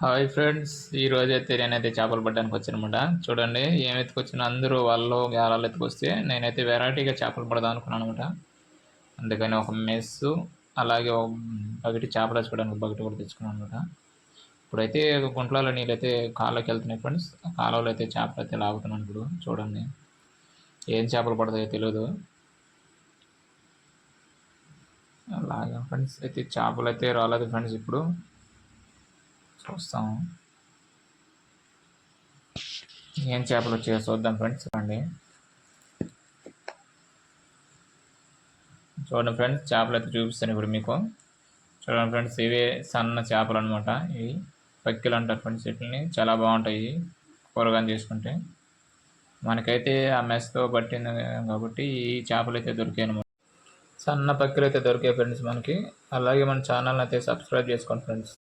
Hi friends ఈ అయితే నేనైతే చేపలు పట్టడానికి వచ్చానమాట. చూడండి ఏం ఎత్తుకొచ్చిన అందరూ వాళ్ళు గాలాలు ఎత్తుకొస్తే నేనైతే వెరైటీగా చేపలు పడదాం అనుకున్నాను అనమాట అందుకని ఒక మెస్సు అలాగే ఒక బకెట్ చేపలు వేసుకోవడానికి బకెట్ కూడా తెచ్చుకున్నాను అనమాట ఇప్పుడైతే గుంటలలో నీళ్ళైతే కాళ్ళకి వెళ్తున్నాయి ఫ్రెండ్స్. కాలువలో అయితే చేపలు అయితే లాగుతున్నాను ఇప్పుడు చూడండి. ఏం చేపలు పడతాయో తెలియదు అలాగే ఫ్రెండ్స్ అయితే చేపలు అయితే రాలేదు ఫ్రెండ్స్ ఇప్పుడు. చూస్తాము. ఏం చేపలు వచ్చాయో చూద్దాం ఫ్రెండ్స్ రండి. చూడండి ఫ్రెండ్స్ చేపలు అయితే చూపిస్తాను ఇప్పుడు మీకు. చూడండి ఫ్రెండ్స్ ఇవే సన్న చేపలు అనమాట ఇవి పక్కిలు అంటారు ఫ్రెండ్స్ వీటిని. చాలా బాగుంటాయి కూరగాయలు చేసుకుంటే. మనకైతే ఆ మెస్తో పట్టింది కాబట్టి ఈ చేపలు అయితే దొరికాయి అనమాట సన్న పక్కిలు అయితే దొరికాయి ఫ్రెండ్స్ మనకి. అలాగే మన ఛానల్ అయితే సబ్స్క్రైబ్ చేసుకోండి ఫ్రెండ్స్.